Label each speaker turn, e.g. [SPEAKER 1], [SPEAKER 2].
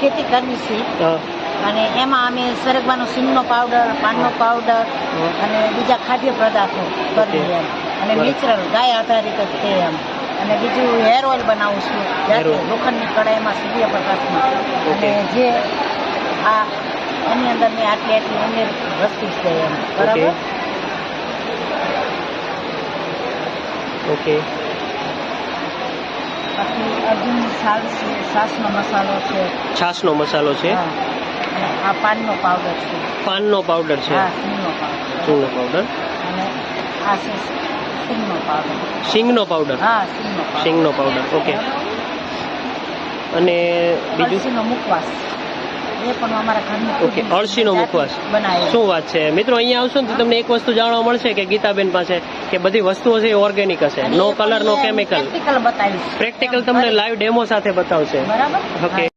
[SPEAKER 1] ખેતી કરવી છે. અને એમાં અમે સરગવાનો સીમનો પાવડર પાનનો પાવડર અને બીજા ખાદ્ય પદાર્થો કરીએ એમ અને. નેચરલ ગાય આધારિત જ છે એમ. અને બીજું હેર ઓઇલ બનાવું છું. જાતે. લોખંડની કડાઈમાં સૂર્યપ્રકાશમાં. અને જે આ એની અંદર મેં આટલી આટલી ઉમેર વસ્તુ છે એમ. બરાબર?
[SPEAKER 2] ઓકે.
[SPEAKER 1] બાકી અર્જુન છે મસાલો છે.
[SPEAKER 2] છાશનો મસાલો છે.
[SPEAKER 1] આ પાનનો પાવડર છે.
[SPEAKER 2] પાનનો પાવડર છે?
[SPEAKER 1] હા સિંગનો પાવડર
[SPEAKER 2] ચૂનો પાવડર
[SPEAKER 1] અને આ છે સિંગનો પાવડર
[SPEAKER 2] સિંગનો પાવડર
[SPEAKER 1] હા સિંગનો પાવડર
[SPEAKER 2] સિંગનો પાવડર ઓકે. અને બીજું?
[SPEAKER 1] મુખવાસ. એ પણ અમારા ઘરની
[SPEAKER 2] ઓકે અળસીનો મુખવાસ.
[SPEAKER 1] બનાવે.
[SPEAKER 2] શું વાત છે? મિત્રો અહીંયા આવશો ને તો તમને એક વસ્તુ જાણવા મળશે કે ગીતાબેન પાસે કે બધી વસ્તુઓ છે એ ઓર્ગેનિક હશે. No colour no chemical
[SPEAKER 1] practical
[SPEAKER 2] practical તમને લાઈવ ડેમો સાથે બતાવશે.
[SPEAKER 1] બરાબર?
[SPEAKER 2] ઓકે